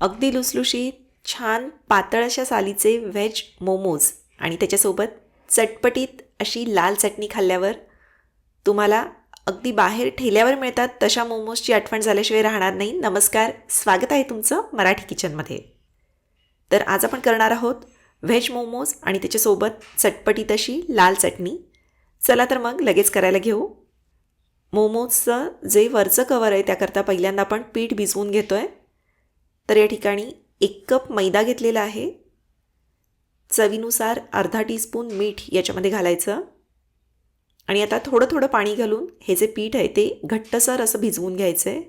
अगदी लुसलुशीत छान पातळ अशा सालीचे व्हेज मोमोज. आणि त्याच्यासोबत चटपटीत अशी लाल चटणी खाल्ल्यावर तुम्हाला अगदी बाहेर ठेल्यावर मिळतात तशा मोमोजची आठवण झाल्याशिवाय राहणार नाही. नमस्कार स्वागत आहे तुमचं मराठी किचनमध्ये. तर आज आपण करणार आहोत व्हेज मोमोज आणि त्याच्यासोबत चटपटीत अशी लाल चटणी. चला तर मग लगेच करायला घेऊ. मोमोजचं जे वरचं कवर आहे त्याकरता पहिल्यांदा आपण पीठ भिजवून घेतो आहे तर या ठिकाणी एक कप मैदा घेतलेला आहे. चवीनुसार अर्धा टीस्पून मीठ याच्यामध्ये घालायचं. आणि आता थोडं थोडं पाणी घालून हे जे पीठ आहे ते घट्टसर असं भिजवून घ्यायचं आहे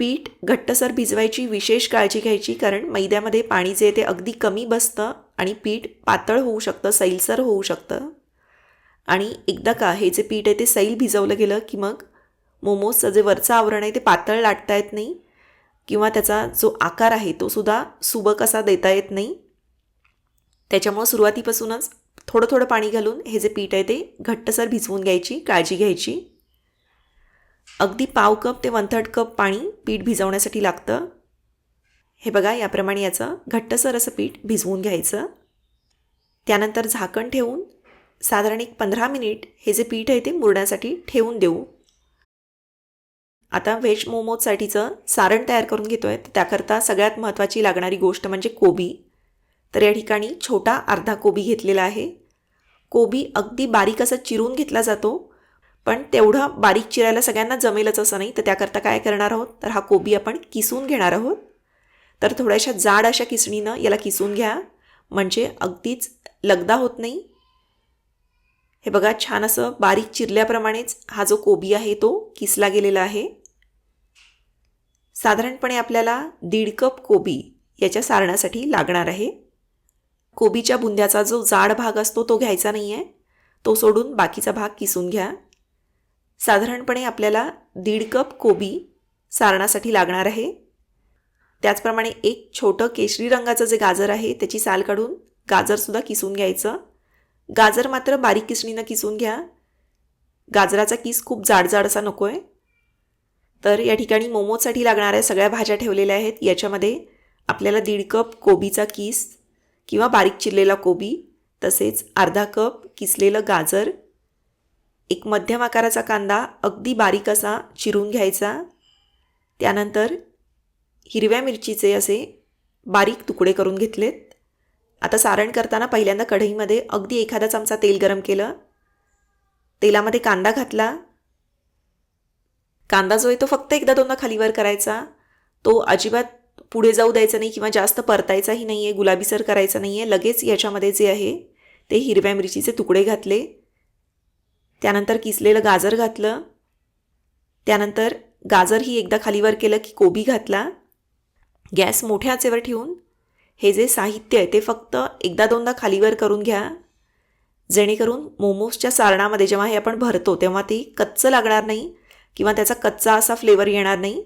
पीठ घट्टसर भिजवायची विशेष काळजी घ्यायची कारण मैद्यामध्ये पाणी जे आहे ते अगदी कमी बसतं आणि पीठ पातळ होऊ शकतं सैलसर होऊ शकतं. आणि एकदा का हे जे पीठ आहे ते सैल भिजवलं गेलं की मग मोमोजचं जे वरचं आवरण आहे ते पातळ लाटता येत नाही. किंवा त्याचा जो आकार आहे तो सुद्धा सुबक असा देता येत नाही. त्याच्यामुळं सुरुवातीपासूनच थोडं थोडं पाणी घालून हे जे पीठ आहे ते घट्टसर भिजवून घ्यायची काळजी घ्यायची. अगदी पाव कप ते वन थर्ड कप पाणी पीठ भिजवण्यासाठी लागतं. हे बघा याप्रमाणे याचं घट्टसर असं पीठ भिजवून घ्यायचं. त्यानंतर झाकण ठेवून साधारण एक पंधरा मिनिट हे जे पीठ आहे ते मुरण्यासाठी ठेवून देऊ. आता व्हेज मोमोजसाठीचं सारण तयार करून घेतो आहे त्याकरता सगळ्यात महत्त्वाची लागणारी गोष्ट म्हणजे कोबी. तर या ठिकाणी छोटा अर्धा कोबी घेतलेला आहे. कोबी अगदी बारीक असा चिरून घेतला जातो पण तेवढं बारीक चिरायला सगळ्यांना जमेलच असं नाही. तर त्याकरता काय करणार आहोत? तर हा कोबी आपण किसून घेणार आहोत. तर थोड्याशा जाड अशा किसणीनं याला किसून घ्या. म्हणजे अगदीच लगदा होत नाही. हे बघा छान असं बारीक चिरल्याप्रमाणेच हा जो कोबी आहे तो किसला गेलेला आहे. साधारणपणे आपल्याला दीड कप कोबी याच्या सारणासाठी लागणार आहे. कोबीच्या बुंद्याचा जो जाड भाग असतो तो घ्यायचा नाही आहे तो सोडून बाकीचा भाग किसून घ्या. साधारणपणे आपल्याला दीड कप कोबी सारणासाठी लागणार आहे. त्याचप्रमाणे एक छोटं केशरी रंगाचं जे गाजर आहे त्याची साल काढून गाजरसुद्धा किसून घ्यायचं. गाजर मात्र बारीक किसणीनं किसून घ्या. गाजराचा किस खूप जाड असा नको आहे तर या ठिकाणी मोमोजसाठी लागणाऱ्या सगळ्या भाज्या ठेवलेल्या आहेत. याच्यामध्ये आपल्याला दीड कप कोबीचा किस किंवा बारीक चिरलेला कोबी तसेच अर्धा कप किसलेलं गाजर एक मध्यम आकाराचा कांदा अगदी बारीक असा चिरून घ्यायचा. त्यानंतर हिरव्या मिरचीचे असे बारीक तुकडे करून घेतलेत. आता सारण करताना पहिल्यांदा कढईमध्ये अगदी एखादा चमचा तेल गरम केलं. तेलामध्ये कांदा घातला. कांदा जो आहे तो फक्त एकदा दोनदा खालीवर करायचा. तो अजिबात पुढे जाऊ द्यायचा नाही किंवा जास्त परतायचाही नाही आहे गुलाबीसर करायचा नाही आहे लगेच याच्यामध्ये जे आहे ते हिरव्या मिरचीचे तुकडे घातले. त्यानंतर किसलेलं गाजर घातलं. त्यानंतर गाजरही एकदा खालीवर केलं की कोबी घातला. गॅस मोठ्या आचेवर ठेवून हे जे साहित्य आहे ते फक्त एकदा दोनदा खालीवर करून घ्या. जेणेकरून मोमोजच्या सारणामध्ये जेव्हा हे आपण भरतो तेव्हा ती कच्चं लागणार नाही. किंवा त्याचा कच्चा असा फ्लेवर येणार नाही.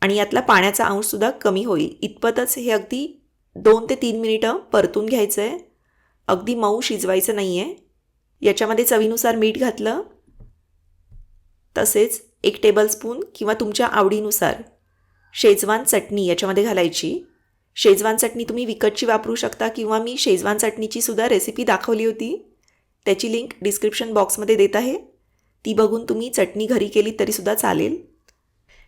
आणि यातला पाण्याचा अंशसुद्धा कमी होईल. इतपतच हे अगदी दोन ते तीन मिनिटं परतून घ्यायचं आहे अगदी मऊ शिजवायचं नाही आहे याच्यामध्ये चवीनुसार मीठ घातलं. तसेच एक टेबलस्पून किंवा तुमच्या आवडीनुसार शेजवान चटणी याच्यामध्ये घालायची. शेजवान चटणी तुम्ही विकतची वापरू शकता किंवा मी शेजवान चटणीची सुद्धा रेसिपी दाखवली होती. त्याची लिंक डिस्क्रिप्शन बॉक्समध्ये देत आहे. ती बघून तुम्ही चटणी घरी केली तरीसुद्धा चालेल.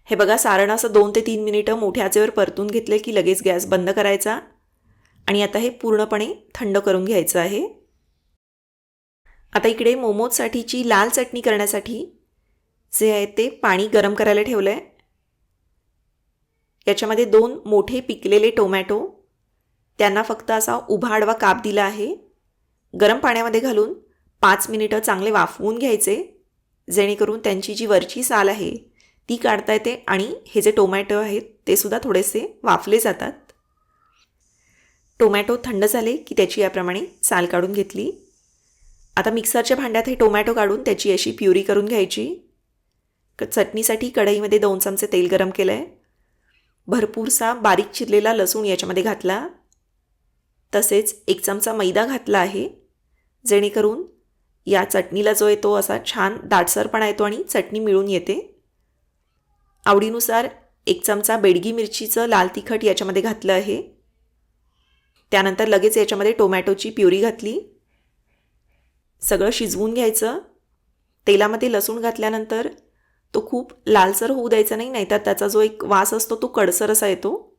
हे बघा सारण असं दोन ते तीन मिनिटं मोठ्या आचेवर परतून घेतले की लगेच गॅस बंद करायचा. आणि आता हे पूर्णपणे थंड करून घ्यायचं आहे. आता इकडे मोमोजसाठीची लाल चटणी करण्यासाठी जे आहे ते पाणी गरम करायला ठेवलं आहे याच्यामध्ये दोन मोठे पिकलेले टोमॅटो त्यांना फक्त असा उभा आडवा काप दिला आहे. गरम पाण्यामध्ये घालून पाच मिनिटं चांगले वाफवून घ्यायचे. जेणेकरून त्यांची जी वरची साल आहे ती काढता येते आणि हे जे टोमॅटो आहेत ते सुद्धा थोडेसे वाफले जातात. टोमॅटो थंड झाले की त्याची याप्रमाणे साल काढून घेतली. आता मिक्सरच्या भांड्यात हे टोमॅटो काढून त्याची अशी प्युरी करून घ्यायची. चटणीसाठी कढईमध्ये दोन चमचे तेल गरम केलं आहे भरपूरसा बारीक चिरलेला लसूण याच्यामध्ये घातला. तसेच एक चमचा मैदा घातला आहे जेणेकरून या चटणीला जो येतो असा छान दाटसरपणा येतो आणि चटणी मिळून येते. आवडीनुसार एक चमचा बेडगी मिरचीचं लाल तिखट याच्यामध्ये घातलं आहे. त्यानंतर लगेच याच्यामध्ये टोमॅटोची प्युरी घातली. सगळं शिजवून घ्यायचं. तेलामध्ये लसूण घातल्यानंतर तो खूप लालसर होऊ द्यायचा नाही नाहीतर त्याचा जो एक वास असतो तो कडसर असा येतो.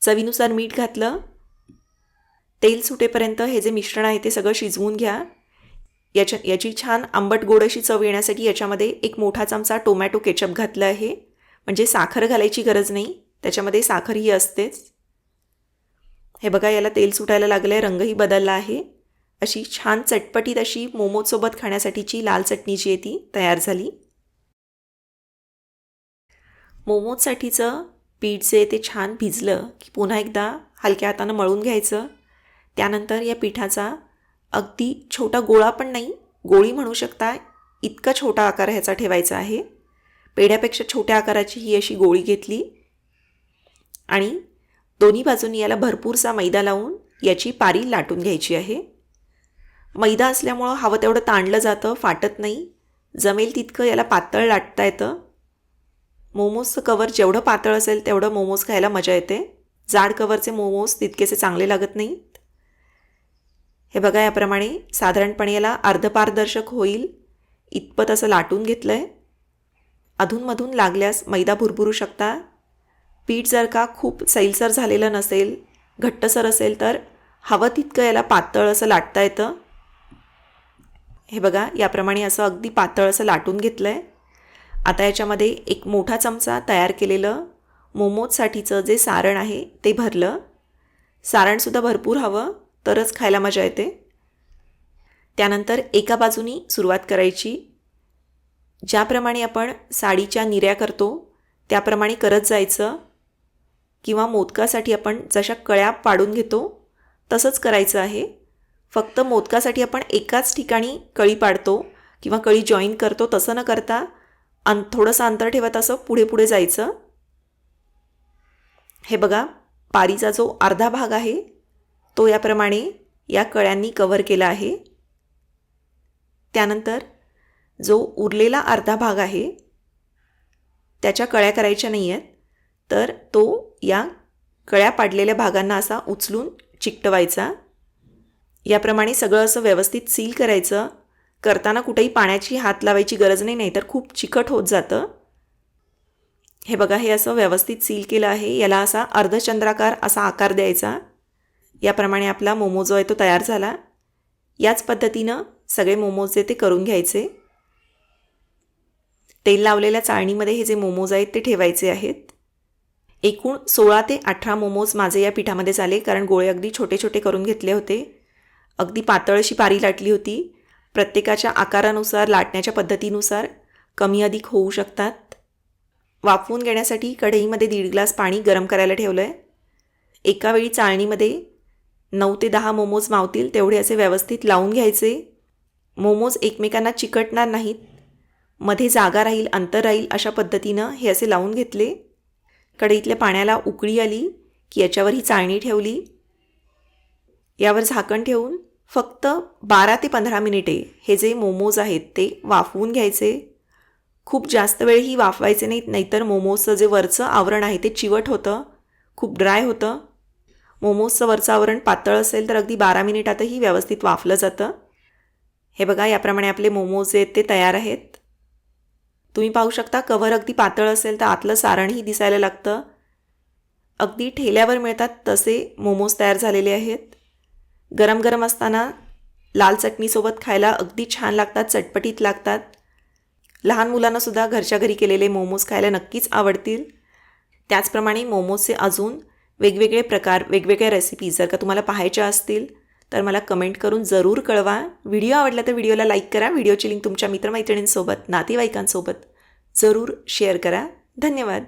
चवीनुसार मीठ घातलं. तेल सुटेपर्यंत हे जे मिश्रण आहे ते सगळं शिजवून घ्या. याच्या याची छान आंबट गोड अशी चव येण्यासाठी याच्यामध्ये एक मोठा चमचा टोमॅटो केचप घातलं आहे. म्हणजे साखर घालायची गरज नाही. त्याच्यामध्ये साखरही असतेच. हे बघा याला तेल सुटायला लागलं आहे रंगही बदलला आहे. अशी छान चटपटीत अशी मोमोजसोबत खाण्यासाठीची लाल चटणी जी आहे ती तयार झाली. मोमोजसाठीचं पीठ जे ते छान भिजलं की पुन्हा एकदा हलक्या हातानं मळून घ्यायचं. त्यानंतर या पिठाचा अगदी छोटा गोळा पण नाही गोळी म्हणू शकता इतका छोटा आकार ह्याचा ठेवायचा आहे. पेढ्यापेक्षा छोट्या आकाराची ही अशी गोळी घेतली. आणि दोन्ही बाजूंनी याला भरपूरसा मैदा लावून याची पारी लाटून घ्यायची आहे. मैदा असल्यामुळं हवं तेवढं ताणलं जातं फाटत नाही. जमेल तितकं याला पातळ लाटता येतं. मोमोजचं कवर जेवढं पातळ असेल तेवढं मोमोज खायला मजा येते. जाड कवरचे मोमोज तितकेसे चांगले लागत नाहीत हे बघा याप्रमाणे साधारणपणे याला अर्धपारदर्शक होईल. इतपत असं लाटून घेतलं आहे अधूनमधून लागल्यास मैदा भुरभुरू शकता. पीठ जर का खूप सैलसर झालेलं नसेल घट्टसर असेल तर हवं तितकं याला पातळ असं लाटता येतं. हे बघा याप्रमाणे असं अगदी पातळ असं लाटून घेतलं आहे आता याच्यामध्ये एक मोठा चमचा तयार केलेलं मोमोजसाठीचं जे सारण आहे ते भरलं. सारणसुद्धा भरपूर हवं. तरच खायला मजा येते. त्यानंतर एका बाजूनी सुरुवात करायची. ज्याप्रमाणे आपण साडीच्या निऱ्या करतो त्याप्रमाणे करत जायचं. किंवा मोदकासाठी आपण जशा कळ्या पाडून घेतो तसंच करायचं आहे. फक्त मोदकासाठी आपण एकाच ठिकाणी कळी पाडतो किंवा कळी जॉईन करतो तसं न करता अन थोडंसं अंतर ठेवत असं पुढे पुढे जायचं. हे बघा पारीचा जो अर्धा भाग आहे तो याप्रमाणे या कळ्यांनी कव्हर केला आहे. त्यानंतर जो उरलेला अर्धा भाग आहे त्याच्या कळ्या करायच्या नाही आहेत तर तो या कळ्या पाडलेल्या भागांना असा उचलून चिकटवायचा. याप्रमाणे सगळं असं व्यवस्थित सील करायचं. करताना कुठेही पाण्याची हात लावायची गरज नाही नाही तर खूप चिकट होत जातं. हे बघा हे असं व्यवस्थित सील केलं आहे. याला असा अर्धचंद्राकार असा आकार द्यायचा. याप्रमाणे आपला मोमो जो आहे तो तयार झाला. याच पद्धतीनं सगळे मोमोज जे ते करून घ्यायचे. तेल लावलेल्या चाळणीमध्ये हे जे मोमोज आहेत ते ठेवायचे आहेत. एकूण सोळा ते अठरा मोमोज माझे या पिठामध्ये झाले कारण गोळे अगदी छोटे छोटे करून घेतले होते. अगदी पातळ अशी पारी लाटली होती. प्रत्येकाच्या आकारानुसार लाटण्याच्या पद्धतीनुसार कमी अधिक होऊ शकतात. वाफवून घेण्यासाठी कढईमध्ये दीड ग्लास पाणी गरम करायला ठेवलं आहे एका वेळी चाळणीमध्ये नऊ ते दहा मोमोज मावतील तेवढे असे व्यवस्थित लावून घ्यायचे. मोमोज एकमेकांना चिकटणार नाहीत. मध्ये जागा राहील अंतर राहील अशा पद्धतीनं हे असे लावून घेतले. कढईतल्या पाण्याला उकळी आली की याच्यावर ही चाळणी ठेवली. यावर झाकण ठेवून फक्त बारा ते पंधरा मिनिटे हे जे मोमोज आहेत ते वाफवून घ्यायचे. खूप जास्त वेळही वाफवायचे नाहीत नाहीतर मोमोजचं जे वरचं आवरण आहे ते चिवट होतं खूप ड्राय होतं. मोमोजचं वरचं आवरण पातळ असेल तर अगदी बारा मिनिटातही व्यवस्थित वाफलं जातं. हे बघा याप्रमाणे आपले मोमोज आहेत ते तयार आहेत. तुम्ही पाहू शकता कव्हर अगदी पातळ असेल तर आतलं सारणही दिसायला लागतं. अगदी ठेल्यावर मिळतात तसे मोमोज तयार झालेले आहेत. गरम गरम असताना लाल चटणीसोबत खायला अगदी छान लागतात चटपटीत लागतात. लहान मुलांनासुद्धा घरच्या घरी केलेले मोमोज खायला नक्कीच आवडतील. त्याचप्रमाणे मोमोजचे अजून वेगवेगळे प्रकार वेगवेगळ्या रेसिपीज जर का तुम्हाला पाहायच्या असतील तर मला कमेंट करून जरूर कळवा. व्हिडिओ आवडला तर व्हिडिओला लाईक करा. व्हिडिओची लिंक तुमच्या मित्रमैत्रिणींसोबत नातेवाईकांसोबत जरूर शेअर करा. धन्यवाद.